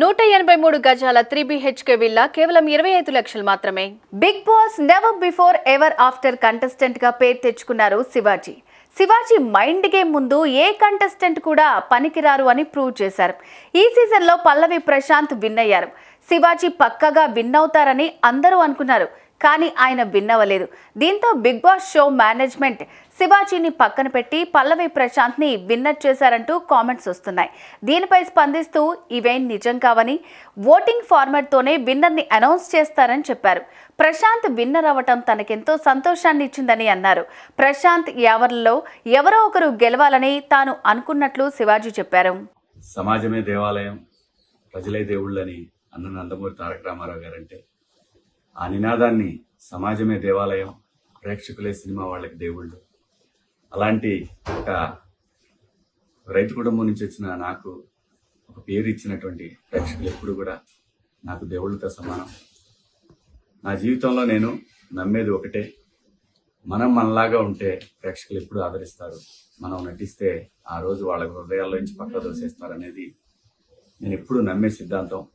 నూట ఎనభై మూడు గజాల త్రీ బిహెచ్కే విల్లా కేవలం ఇరవై ఐదు లక్షలు మాత్రమే. Bigg Boss never before ever after కంటెస్టెంట్గా పేరు తెచ్చుకున్నారు శివాజీ. శివాజీ మైండ్ గేమ్ ముందు ఏ కంటెస్టెంట్ కూడా పనికిరారు అని ప్రూవ్ చేశారు. ఈ సీజన్లో పల్లవి ప్రశాంత్ విన్ అయ్యారు. శివాజీ పక్కగా విన్ అవుతారని అందరూ అనుకున్నారు. కానీ ఆయన విన్ అవ్వలేదు దీంతో బిగ్ బాస్ షో మేనేజ్మెంట్ శివాజీని పక్కన పెట్టి పల్లవి ప్రశాంత్ని విన్నర్ చేశారంటూ కామెంట్స్ వస్తున్నాయి. దీనిపై స్పందిస్తూ ఇవేం నిజం కావని ఓటింగ్ ఫార్మాట్తోనే విన్నర్ని అనౌన్స్ చేస్తారని చెప్పారు. ప్రశాంత్ విన్నర్ అవ్వటం తనకెంతో సంతోషాన్ని ఇచ్చిందని అన్నారు. ప్రశాంత్ యావర్లలో ఎవరో ఒకరు గెలవాలని తాను అనుకున్నట్లు శివాజీ చెప్పారు. సమాజమే దేవాలయం ప్రజలే దేవుళ్ళని అన్న నందమూరి తారక రామారావు గారంటే ఆ నినాదాన్ని సమాజమే దేవాలయం ప్రేక్షకులే సినిమా వాళ్ళకి దేవుళ్ళు. అలాంటి ఒక రైతు కుటుంబం నుంచి వచ్చిన నాకు ఒక పేరు ఇచ్చినటువంటి ప్రేక్షకులు ఎప్పుడు కూడా నాకు దేవుళ్ళతో సమానం. నా జీవితంలో నేను నమ్మేది ఒకటే మనం మనలాగా ఉంటే ప్రేక్షకులు ఎప్పుడు ఆదరిస్తారు. మనం నటిస్తే ఆ రోజు వాళ్ళ హృదయాల్లో నుంచి పక్క దోసేస్తారు అనేది నేను ఎప్పుడు నమ్మే సిద్ధాంతం.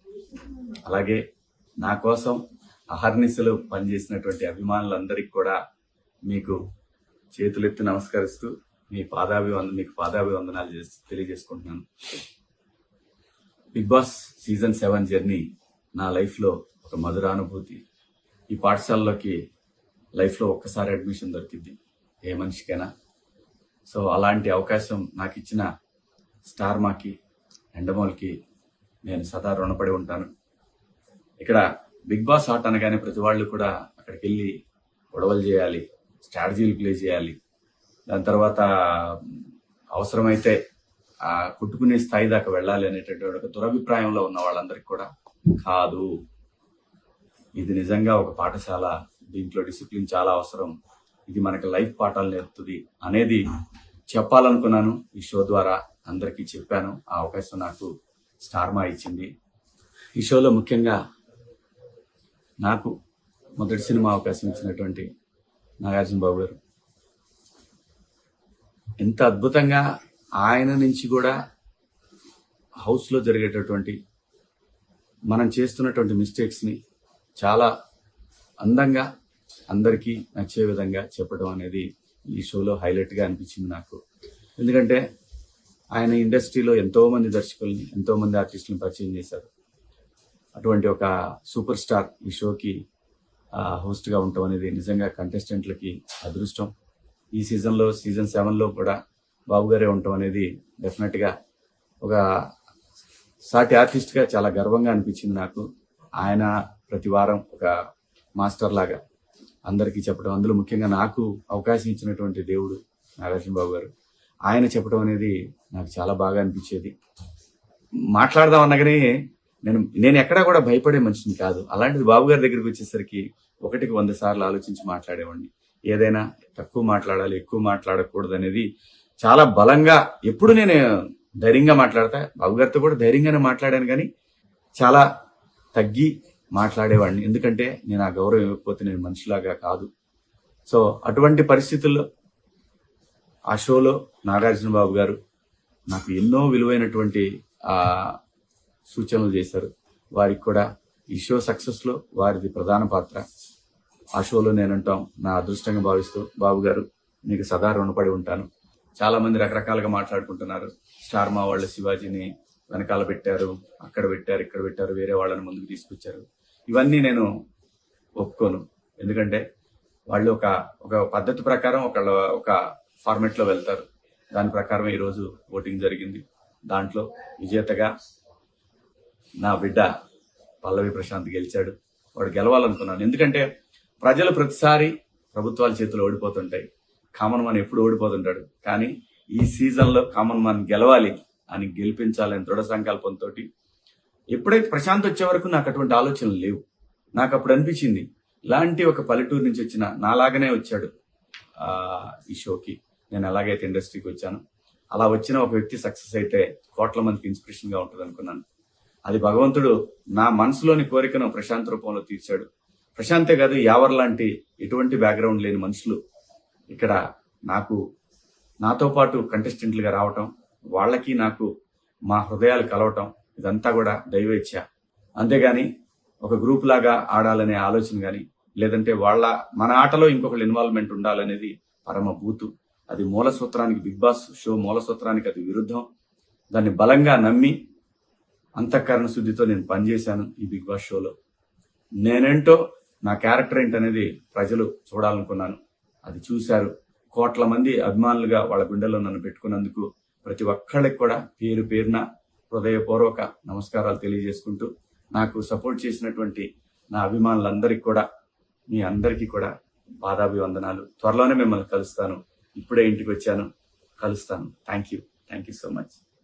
అలాగే నా కోసం అహర్నిశలు పనిచేసినటువంటి అభిమానులందరికీ కూడా మీకు చేతులెత్తి నమస్కరిస్తూ మీ పాదాభివంద మీకు పాదాభివందనాలు చేసి తెలియజేసుకుంటున్నాను. Bigg Boss season seven journey నా లైఫ్లో ఒక మధుర అనుభూతి ఈ పాఠశాలలోకి లైఫ్లో ఒక్కసారి అడ్మిషన్ దొరికింది ఏ మనిషికైనా. సో అలాంటి అవకాశం నాకు ఇచ్చిన స్టార్ మాకి ఎండమోల్కి నేను సదా రుణపడి ఉంటాను. ఇక్కడ బిగ్ బాస్ ఆట అనగానే ప్రతి వాళ్ళు కూడా అక్కడికి వెళ్ళి గొడవలు చేయాలి స్ట్రాటజీలు ప్లే చేయాలి. దాని తర్వాత అవసరమైతే ఆ కుట్టుకునే స్థాయి దాకా వెళ్ళాలి అనేటటువంటి ఒక దురభిప్రాయంలో ఉన్న వాళ్ళందరికీ కూడా కాదు. ఇది నిజంగా ఒక పాఠశాల దీంట్లో డిసిప్లిన్ చాలా అవసరం. ఇది మనకి లైఫ్ పాఠాలు నేర్పుతుంది అనేది చెప్పాలనుకున్నాను. ఈ షో ద్వారా అందరికీ చెప్పాను. ఆ అవకాశం నాకు స్టార్మా ఇచ్చింది. ఈ షోలో ముఖ్యంగా నాకు మొదటి సినిమా అవకాశం ఇచ్చినటువంటి నాగార్జున బాబు గారు. ఎంత అద్భుతంగా ఆయన నుంచి కూడా హౌస్లో జరిగేటటువంటి మనం చేస్తున్నటువంటి మిస్టేక్స్ని చాలా అందంగా అందరికీ నచ్చే విధంగా చెప్పడం అనేది ఈ షోలో హైలైట్గా అనిపించింది నాకు. ఎందుకంటే ఆయన ఇండస్ట్రీలో ఎంతోమంది దర్శకుల్ని ఎంతోమంది ఆర్టిస్టులను పరిచయం చేశారు. అటువంటి ఒక సూపర్ స్టార్ ఈ షోకి హోస్ట్గా ఉండటం అనేది నిజంగా కంటెస్టెంట్లకి అదృష్టం. ఈ సీజన్లో సీజన్ సెవెన్లో కూడా బాబు గారే ఉండటం అనేది డెఫినెట్గా ఒక సాటి ఆర్టిస్ట్గా చాలా గర్వంగా అనిపించింది నాకు. ఆయన ప్రతి వారం ఒక మాస్టర్ లాగా అందరికీ చెప్పడం అందులో ముఖ్యంగా నాకు అవకాశం ఇచ్చినటువంటి దేవుడు నాగార్జునబాబు గారు. ఆయన చెప్పడం అనేది నాకు చాలా బాగా అనిపించేది. మాట్లాడదాం అనగానే నేను నేను ఎక్కడా కూడా భయపడే మనిషిని కాదు. అలాంటిది బాబు గారి దగ్గరికి వచ్చేసరికి ఒకటికి వంద సార్లు ఆలోచించి మాట్లాడేవాడిని. ఏదైనా తక్కువ మాట్లాడాలి ఎక్కువ మాట్లాడకూడదు అనేది చాలా బలంగా ఎప్పుడు నేను ధైర్యంగా మాట్లాడతా బాబు గారితో కూడా ధైర్యంగానే మాట్లాడాను కానీ చాలా తగ్గి మాట్లాడేవాడిని. ఎందుకంటే నేను ఆ గౌరవం ఇవ్వకపోతే నేను మనిషిలాగా కాదు. సో అటువంటి పరిస్థితుల్లో ఆ షోలో నాగార్జున బాబు గారు నాకు ఎన్నో విలువైనటువంటి ఆ సూచనలు చేశారు. వారికి కూడా ఈ షో సక్సెస్లో వారిది ప్రధాన పాత్ర. ఆ షోలో నేనంటాం నా అదృష్టంగా భావిస్తూ బాబు గారు మీకు సదా రుణపడి ఉంటాను. చాలామంది రకరకాలుగా మాట్లాడుకుంటున్నారు. స్టార్ మా వాళ్ళ శివాజీని వెనకాల పెట్టారు అక్కడ పెట్టారు ఇక్కడ పెట్టారు వేరే వాళ్ళని ముందుకు తీసుకొచ్చారు. ఇవన్నీ నేను ఒప్పుకోను. ఎందుకంటే వాళ్ళు ఒక ఒక పద్ధతి ప్రకారం ఒక ఒక ఫార్మెట్లో వెళ్తారు. దాని ప్రకారం ఈరోజు ఓటింగ్ జరిగింది. దాంట్లో విజేతగా నా బిడ్డ పల్లవి ప్రశాంత్ గెలిచాడు. వాడు గెలవాలనుకున్నాను. ఎందుకంటే ప్రజలు ప్రతిసారి ప్రభుత్వాల చేతిలో ఓడిపోతుంటాయి. కామన్ మ్యాన్ ఎప్పుడు ఓడిపోతుంటాడు. కానీ ఈ సీజన్లో కామన్ మ్యాన్ గెలవాలి అని గెలిపించాలని దృఢ సంకల్పంతో ఎప్పుడైతే ప్రశాంత్ వచ్చే వరకు నాకు అటువంటి ఆలోచనలు లేవు. నాకు అప్పుడు అనిపించింది ఇలాంటి ఒక పల్లెటూరు నుంచి వచ్చిన నాలాగనే వచ్చాడు ఈ షోకి. నేను ఎలాగైతే ఇండస్ట్రీకి వచ్చాను అలా వచ్చిన ఒక వ్యక్తి సక్సెస్ అయితే కోట్ల మందికి ఇన్స్పిరేషన్గా ఉంటుంది అనుకున్నాను అది భగవంతుడు నా మనసులోని కోరికను ప్రశాంత్ రూపంలో తీర్చాడు. ప్రశాంతే కాదు యావర్ లాంటి ఎటువంటి బ్యాక్గ్రౌండ్ లేని మనుషులు ఇక్కడ నాకు నాతో పాటు కంటెస్టెంట్లుగా రావటం వాళ్ళకి నాకు మా హృదయాలు కలవటం ఇదంతా కూడా దైవేచ్ఛ. అంతేగాని ఒక గ్రూప్ లాగా ఆడాలనే ఆలోచన కానీ లేదంటే వాళ్ళ మన ఆటలో ఇంకొకళ్ళు ఇన్వాల్వ్మెంట్ ఉండాలనేది పరమ బూతు. అది మూల సూత్రానికి బిగ్ బాస్ షో మూల సూత్రానికి అది విరుద్ధం. దాన్ని బలంగా నమ్మి అంతఃకరణ శుద్ధితో నేను పనిచేశాను ఈ బిగ్ బాస్ షోలో. నేనేంటో నా క్యారెక్టర్ ఏంటనేది ప్రజలు చూడాలనుకున్నాను. అది చూశారు. కోట్ల మంది అభిమానులుగా వాళ్ళ గుండెల్లో నన్ను పెట్టుకున్నందుకు ప్రతి ఒక్కళ్ళకి కూడా పేరు పేరున హృదయపూర్వక నమస్కారాలు తెలియజేసుకుంటూ నాకు సపోర్ట్ చేసినటువంటి నా అభిమానులందరికీ కూడా మీ అందరికీ కూడా పాదాభివందనాలు. త్వరలోనే మిమ్మల్ని కలుస్తాను. ఇప్పుడే ఇంటికి వచ్చాను. కలుస్తాను. Thank you thank you so much